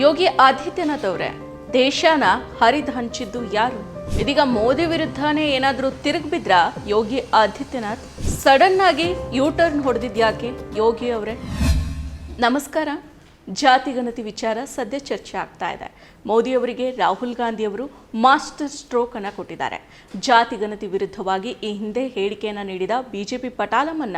ಯೋಗಿ ಆದಿತ್ಯನಾಥ್ ಅವರೇ ದೇಶನ ಹರಿದು ಹಂಚಿದ್ದು ಯಾರು? ಇದೀಗ ಮೋದಿ ವಿರುದ್ಧನೇ ಏನಾದರೂ ತಿರುಗ್ಬಿದ್ರ ಯೋಗಿ ಆದಿತ್ಯನಾಥ್? ಸಡನ್ ಆಗಿ ಯೂ ಟರ್ನ್ ಹೊಡೆದಿದ್ಯಾಕೆ ಯೋಗಿ ಅವರೇ? ನಮಸ್ಕಾರ. ಜಾತಿ ಗಣತಿ ವಿಚಾರ ಸದ್ಯ ಚರ್ಚೆ ಆಗ್ತಾ ಇದೆ. ಮೋದಿ ಅವರಿಗೆ ರಾಹುಲ್ ಗಾಂಧಿ ಅವರು ಮಾಸ್ಟರ್ ಸ್ಟ್ರೋಕ್ ಅನ್ನ ಕೊಟ್ಟಿದ್ದಾರೆ. ಜಾತಿ ಗಣತಿ ವಿರುದ್ಧವಾಗಿ ಈ ಹಿಂದೆ ಹೇಳಿಕೆಯನ್ನ ನೀಡಿದ ಬಿಜೆಪಿ ಪಟಾಲಮನ್ನ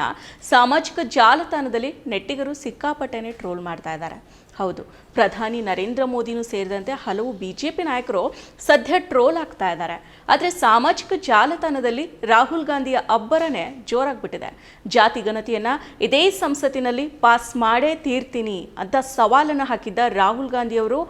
ಸಾಮಾಜಿಕ ಜಾಲತಾಣದಲ್ಲಿ ನೆಟ್ಟಿಗರು ಸಿಕ್ಕಾಪಟ್ಟೆನೆ ಟ್ರೋಲ್ ಮಾಡ್ತಾ ಇದ್ದಾರೆ. ಹೌದು, ಪ್ರಧಾನಿ ನರೇಂದ್ರ ಮೋದಿನೂ ಸೇರಿದಂತೆ ಹಲವು ಬಿಜೆಪಿ ನಾಯಕರು ಸದ್ಯ ಟ್ರೋಲ್ ಆಗ್ತಾ ಇದ್ದಾರೆ. ಆದರೆ ಸಾಮಾಜಿಕ ಜಾಲತಾಣದಲ್ಲಿ ರಾಹುಲ್ ಗಾಂಧಿಯ ಅಬ್ಬರನೇ ಜೋರಾಗ್ಬಿಟ್ಟಿದೆ. ಜಾತಿ ಗಣತಿಯನ್ನ ಇದೇ ಸಂಸತ್ತಿನಲ್ಲಿ ಪಾಸ್ ಮಾಡೇ ತೀರ್ತೀನಿ ಅಂತ ಸವಾಲನ್ನು ಹಾಕಿದ್ದ ರಾಹುಲ್ ಗಾಂಧಿ ಅವರು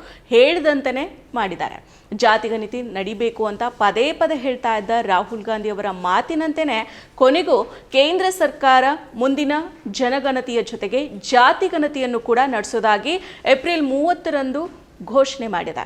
ಹೇಳಿದಂತೆಯೇ ಮಾಡಿದ್ದಾರೆ. ಜಾತಿಗಣಿತಿ ನಡಿಬೇಕು ಅಂತ ಪದೇ ಪದೇ ಹೇಳ್ತಾ ಇದ್ದ ರಾಹುಲ್ ಗಾಂಧಿ ಅವರ ಮಾತಿನಂತೆಯೇ ಕೊನೆಗೂ ಕೇಂದ್ರ ಸರ್ಕಾರ ಮುಂದಿನ ಜನಗಣತಿಯ ಜೊತೆಗೆ ಜಾತಿ ಗಣತಿಯನ್ನು ಕೂಡ ನಡೆಸೋದಾಗಿ ಏಪ್ರಿಲ್ ಮೂವತ್ತರಂದು ಘೋಷಣೆ ಮಾಡಿದೆ.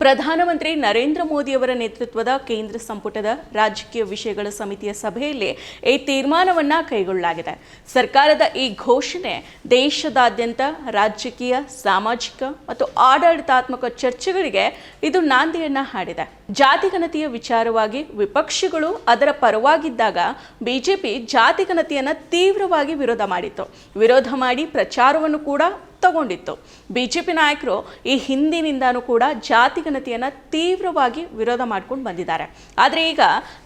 ಪ್ರಧಾನಮಂತ್ರಿ ನರೇಂದ್ರ ಮೋದಿಯವರ ನೇತೃತ್ವದ ಕೇಂದ್ರ ಸಂಪುಟದ ರಾಜಕೀಯ ವಿಷಯಗಳ ಸಮಿತಿಯ ಸಭೆಯಲ್ಲಿ ಈ ತೀರ್ಮಾನವನ್ನು ಕೈಗೊಳ್ಳಲಾಗಿದೆ. ಸರ್ಕಾರದ ಈ ಘೋಷಣೆ ದೇಶದಾದ್ಯಂತ ರಾಜಕೀಯ, ಸಾಮಾಜಿಕ ಮತ್ತು ಆಡಳಿತಾತ್ಮಕ ಚರ್ಚೆಗಳಿಗೆ ಇದು ನಾಂದಿಯನ್ನ ಹಾಡಿದೆ. ಜಾತಿಗಣತಿಯ ವಿಚಾರವಾಗಿ ವಿಪಕ್ಷಗಳು ಅದರ ಪರವಾಗಿದ್ದಾಗ ಬಿಜೆಪಿ ಜಾತಿ ಗಣತಿಯನ್ನ ತೀವ್ರವಾಗಿ ವಿರೋಧ ಮಾಡಿತ್ತು. ವಿರೋಧ ಮಾಡಿ ಪ್ರಚಾರವನ್ನು ಕೂಡ ತಗೊಂಡಿತ್ತು ಬಿಜೆಪಿ ನಾಯಕರು ಈ ಹಿಂದಿನಿಂದನೂ ಕೂಡ ಜಾತಿ ಗಣತಿಯನ್ನು ತೀವ್ರವಾಗಿ ವಿರೋಧ ಮಾಡ್ಕೊಂಡು ಬಂದಿದ್ದಾರೆ. ಆದರೆ ಈಗ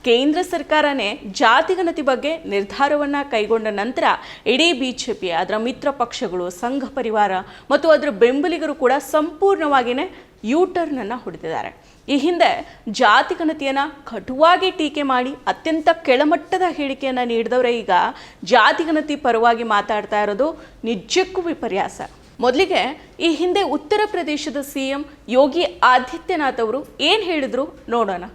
ಕೇಂದ್ರ ಸರ್ಕಾರನೇ ಜಾತಿ ಗಣತಿ ಬಗ್ಗೆ ನಿರ್ಧಾರವನ್ನು ಕೈಗೊಂಡ ನಂತರ ಇಡೀ ಬಿಜೆಪಿ, ಅದರ ಮಿತ್ರ ಪಕ್ಷಗಳು, ಸಂಘ ಪರಿವಾರ ಮತ್ತು ಅದರ ಬೆಂಬಲಿಗರು ಕೂಡ ಸಂಪೂರ್ಣವಾಗಿಯೇ ಯೂ ಟರ್ನ್ ಅನ್ನು ಹೊಡೆದಿದ್ದಾರೆ. ಈ ಹಿಂದೆ ಜಾತಿ ಗಣತಿಯನ್ನು ಕಟುವಾಗಿ ಟೀಕೆ ಮಾಡಿ ಅತ್ಯಂತ ಕೆಳಮಟ್ಟದ ಹೇಳಿಕೆಯನ್ನು ನೀಡಿದವರೇ ಈಗ ಜಾತಿ ಗಣತಿ ಪರವಾಗಿ ಮಾತಾಡ್ತಾ ಇರೋದು ನಿಜಕ್ಕೂ ವಿಪರ್ಯಾಸ. ಮೊದಲಿಗೆ ಈ ಹಿಂದೆ ಉತ್ತರ ಪ್ರದೇಶದ ಸಿಎಂ ಯೋಗಿ ಆದಿತ್ಯನಾಥ್ ಅವರು ಏನು ಹೇಳಿದ್ರು ನೋಡೋಣ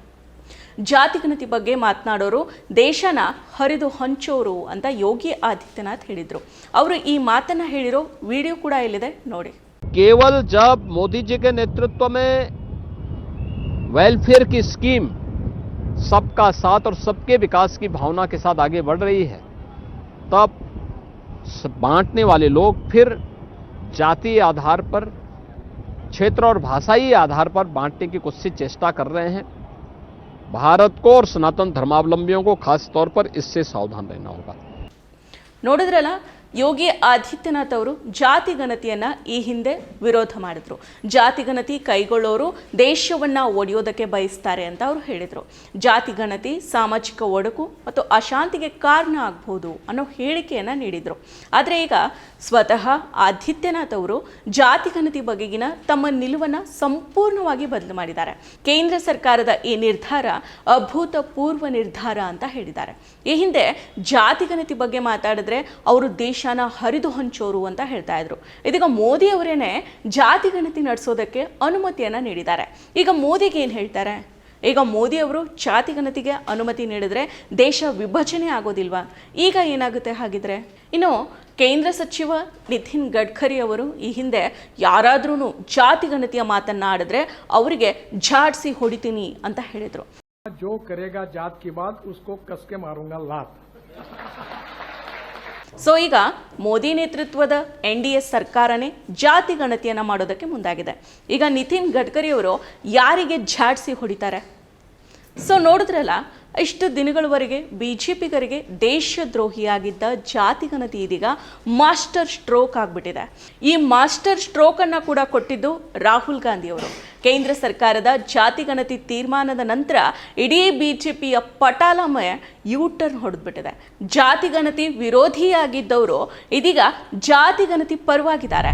ಜಾತಿ ಗಣತಿ ಬಗ್ಗೆ ಮಾತನಾಡೋರು ದೇಶನ ಹರಿದು ಹಂಚೋರು ಅಂತ ಯೋಗಿ ಆದಿತ್ಯನಾಥ್ ಹೇಳಿದರು ಅವರು ಈ ಮಾತನ್ನ ಹೇಳಿರೋ ವಿಡಿಯೋ ಕೂಡ ಇಲ್ಲಿದೆ ನೋಡಿ केवल जब मोदी जी के नेतृत्व में वेलफेयर की स्कीम सबका साथ और सबके विकास की भावना के साथ आगे बढ़ रही है तब स- बांटने वाले लोग फिर जातीय आधार पर क्षेत्र और भाषाई आधार पर बांटने की कुछ चेष्टा कर रहे हैं भारत को और सनातन धर्मावलंबियों को खास तौर पर इससे सावधान रहना होगा ನೋಡಿದ್ರಲ್ಲ ಯೋಗಿ ಆದಿತ್ಯನಾಥ್ ಅವರು ಜಾತಿ ಗಣತಿಯನ್ನ ಈ ಹಿಂದೆ ವಿರೋಧ ಮಾಡಿದ್ರು. ಜಾತಿ ಗಣತಿ ಕೈಗೊಳ್ಳೋರು ದೇಶವನ್ನ ಒಡೆಯೋದಕ್ಕೆ ಬಯಸ್ತಾರೆ ಅಂತ ಅವರು ಹೇಳಿದರು. ಜಾತಿ ಗಣತಿ, ಸಾಮಾಜಿಕ ಒಡಕು ಮತ್ತು ಅಶಾಂತಿಗೆ ಕಾರಣ ಆಗ್ಬೋದು ಅನ್ನೋ ಹೇಳಿಕೆಯನ್ನ ನೀಡಿದರು. ಆದರೆ ಈಗ ಸ್ವತಃ ಆದಿತ್ಯನಾಥ್ ಅವರು ಜಾತಿ ಗಣತಿ ಬಗೆಗಿನ ತಮ್ಮ ನಿಲುವನ್ನ ಸಂಪೂರ್ಣವಾಗಿ ಬದಲು ಮಾಡಿದ್ದಾರೆ. ಕೇಂದ್ರ ಸರ್ಕಾರದ ಈ ನಿರ್ಧಾರ ಅಭೂತಪೂರ್ವ ನಿರ್ಧಾರ ಅಂತ ಹೇಳಿದ್ದಾರೆ. ಈ ಹಿಂದೆ ಜಾತಿ ಗಣತಿ ಬಗ್ಗೆ ಮಾತಾಡಿದ್ರೆ ಅವರು ದೇಶನ ಹರಿದು ಹಂಚೋರು ಅಂತ ಹೇಳ್ತಾ ಇದ್ರು. ಇದೀಗ ಮೋದಿ ಅವರೇನೆ ಜಾತಿ ಗಣತಿ ನಡೆಸೋದಕ್ಕೆ ಅನುಮತಿಯನ್ನ ನೀಡಿದ್ದಾರೆ. ಈಗ ಮೋದಿಗೆ ಏನು ಹೇಳ್ತಾರೆ? ಈಗ ಮೋದಿ ಅವರು ಜಾತಿ ಗಣತಿಗೆ ಅನುಮತಿ ನೀಡಿದ್ರೆ ದೇಶ ವಿಭಜನೆ ಆಗೋದಿಲ್ವಾ? ಈಗ ಏನಾಗುತ್ತೆ ಹಾಗಿದ್ರೆ? ಇನ್ನು ಕೇಂದ್ರ ಸಚಿವ ನಿತಿನ್ ಗಡ್ಕರಿ ಅವರು ಈ ಹಿಂದೆ ಯಾರಾದ್ರೂ ಜಾತಿ ಗಣತಿಯ ಮಾತನ್ನ ಆಡಿದ್ರೆ ಅವರಿಗೆ ಝಾಡ್ಸಿ ಹೊಡಿತೀನಿ ಅಂತ ಹೇಳಿದರು. ಸೊ ಈಗ ಮೋದಿ ನೇತೃತ್ವದ ಎನ್ ಡಿ ಎ ಸರ್ಕಾರನೇ ಜಾತಿ ಗಣತಿಯನ್ನು ಮಾಡೋದಕ್ಕೆ ಮುಂದಾಗಿದೆ. ಈಗ ನಿತಿನ್ ಗಡ್ಕರಿಯವರು ಯಾರಿಗೆ ಝಾಡ್ಸಿ ಹೊಡಿತಾರೆ? ಸೊ ನೋಡಿದ್ರಲ್ಲ, ಇಷ್ಟು ದಿನಗಳವರೆಗೆ ಬಿ ಜೆ ಪಿಗರಿಗೆ ದೇಶದ್ರೋಹಿಯಾಗಿದ್ದ ಜಾತಿ ಗಣತಿ ಇದೀಗ ಮಾಸ್ಟರ್ ಸ್ಟ್ರೋಕ್ ಆಗಿಬಿಟ್ಟಿದೆ. ಈ ಮಾಸ್ಟರ್ ಸ್ಟ್ರೋಕನ್ನು ಕೂಡ ಕೊಟ್ಟಿದ್ದು ರಾಹುಲ್ ಗಾಂಧಿಯವರು. ಕೇಂದ್ರ ಸರ್ಕಾರದ ಜಾತಿ ಗಣತಿ ತೀರ್ಮಾನದ ನಂತರ ಇಡೀ ಬಿ ಜೆ ಪಿಯ ಪಟಾಲಮಯ ಯೂ ಟರ್ನ್ ಹೊಡೆದ್ಬಿಟ್ಟಿದೆ. ಜಾತಿ ಗಣತಿ ವಿರೋಧಿಯಾಗಿದ್ದವರು ಇದೀಗ ಜಾತಿ ಗಣತಿ ಪರವಾಗಿದ್ದಾರೆ.